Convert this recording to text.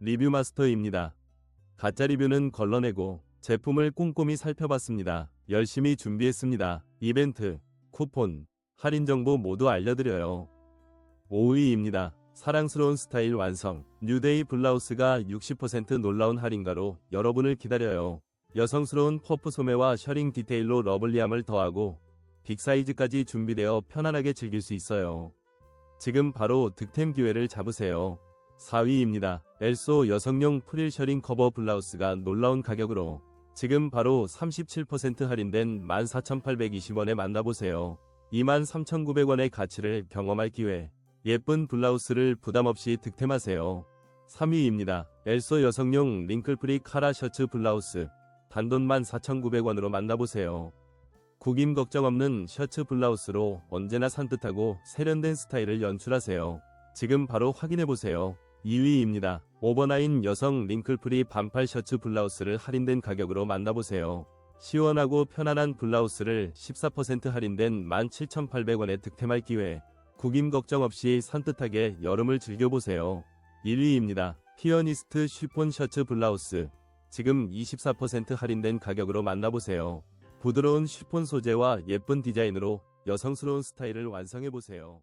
리뷰 마스터입니다. 가짜 리뷰는 걸러내고 제품을 꼼꼼히 살펴봤습니다. 열심히 준비했습니다. 이벤트, 쿠폰, 할인 정보 모두 알려드려요. 5위입니다. 사랑스러운 스타일 완성. 뉴데이 블라우스가 60% 놀라운 할인가로 여러분을 기다려요. 여성스러운 퍼프 소매와 셔링 디테일로 러블리함을 더하고 빅사이즈까지 준비되어 편안하게 즐길 수 있어요. 지금 바로 득템 기회를 잡으세요. 4위입니다. 엘소 여성용 프릴 셔링 커버 블라우스가 놀라운 가격으로 지금 바로 37% 할인된 14,820원에 만나보세요. 23,900원의 가치를 경험할 기회. 예쁜 블라우스를 부담없이 득템하세요. 3위입니다. 엘소 여성용 링클프리 카라 셔츠 블라우스. 단돈 14,900원으로 만나보세요. 구김 걱정 없는 셔츠 블라우스로 언제나 산뜻하고 세련된 스타일을 연출하세요. 지금 바로 확인해보세요. 2위입니다. 오버나인 여성 링클프리 반팔 셔츠 블라우스를 할인된 가격으로 만나보세요. 시원하고 편안한 블라우스를 14% 할인된 17,800원에 득템할 기회. 구김 걱정 없이 산뜻하게 여름을 즐겨보세요. 1위입니다. 피어니스트 쉬폰 셔츠 블라우스. 지금 24% 할인된 가격으로 만나보세요. 부드러운 쉬폰 소재와 예쁜 디자인으로 여성스러운 스타일을 완성해보세요.